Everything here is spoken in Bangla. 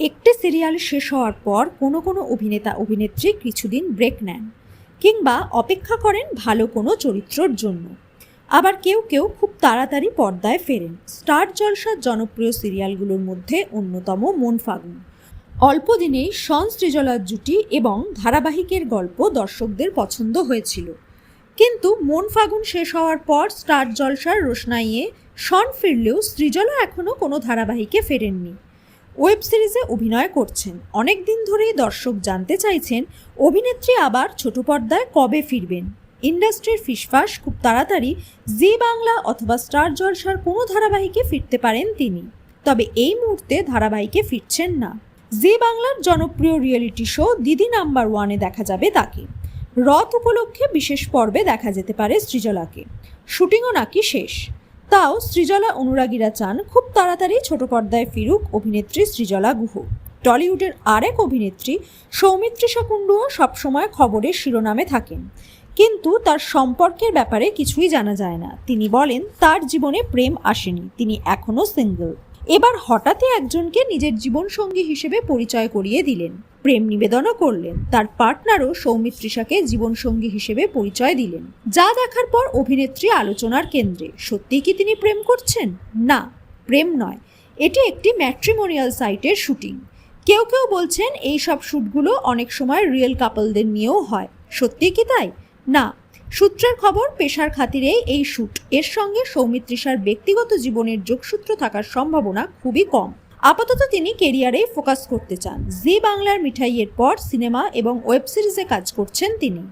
একটি সিরিয়াল শেষ হওয়ার পর কোনো কোনো অভিনেতা, অভিনেত্রী কিছুদিন ব্রেক নেন কিংবা অপেক্ষা করেন ভালো কোনো চরিত্রর জন্য। আবার কেউ কেউ খুব তাড়াতাড়ি পর্দায় ফেরেন। স্টার জলসার জনপ্রিয় সিরিয়ালগুলোর মধ্যে অন্যতম মন ফাগুন। অল্প দিনেই শন সৃজলার জুটি এবং ধারাবাহিকের গল্প দর্শকদের পছন্দ হয়েছিল। কিন্তু মন ফাগুন শেষ হওয়ার পর স্টার জলসার রোশনাইয়ে শন ফিরলেও সৃজলা এখনও কোনো ধারাবাহিকে ফেরেননি। ওয়েব সিরিজে অভিনয় করছেন। অনেক দিন ধরেই দর্শক জানতে চাইছেন, অভিনেত্রী আবার ছোট পর্দায় কবে ফিরবেন? ইন্ডাস্ট্রির ফিসফাস খুব তাড়াতাড়ি জি বাংলা অথবা স্টার জলসার কোনো ধারাবাহিকে ফিরতে পারেন তিনি। তবে এই মুহূর্তে ধারাবাহিকে ফিরছেন না। জি বাংলার জনপ্রিয় রিয়েলিটি শো দিদি নাম্বার ওয়ানে দেখা যাবে তাকে। রথ উপলক্ষে বিশেষ পর্বে দেখা যেতে পারে সৃজলাকে। শুটিংও নাকি শেষ। তাও সৃজলা অনুরাগীরা চান খুব তাড়াতাড়ি ছোট পর্দায় ফিরুক অভিনেত্রী সৃজলা গুহ। টলিউডের আরেক অভিনেত্রী সৌমিত্রিষা কুণ্ডুও সবসময় খবরের শিরোনামে থাকেন। কিন্তু তার সম্পর্কের ব্যাপারে কিছুই জানা যায় না। তিনি বলেন, তার জীবনে প্রেম আসেনি, তিনি এখনও সিঙ্গেল। এবার হঠাৎই একজনকে নিজের জীবনসঙ্গী হিসেবে পরিচয় করিয়ে দিলেন। প্রেম নিবেদনও করলেন। তার পার্টনারও সৌমিত্রিষাকে জীবনসঙ্গী হিসেবে পরিচয় দিলেন। যা দেখার পর অভিনেত্রী আলোচনার কেন্দ্রে। সত্যিই কি তিনি প্রেম করছেন? না, প্রেম নয়। এটি একটি ম্যাট্রিমোনিয়াল সাইটের শুটিং। কেউ কেউ বলছেন এই সব শ্যুটগুলো অনেক সময় রিয়েল কাপলদের নিয়েও হয়। সত্যি কি তাই? না সূত্রের খবর, পেশার খাতিরে এই শ্যুট এর সঙ্গে সৌমিত্রিষার ব্যক্তিগত জীবনের যোগসূত্র থাকার সম্ভাবনা খুবই কম। আপাতত তিনি কেরিয়ারে ফোকাস করতে চান। জি বাংলার মিঠাইয়ের পর সিনেমা এবং ওয়েব সিরিজে কাজ করছেন তিনি।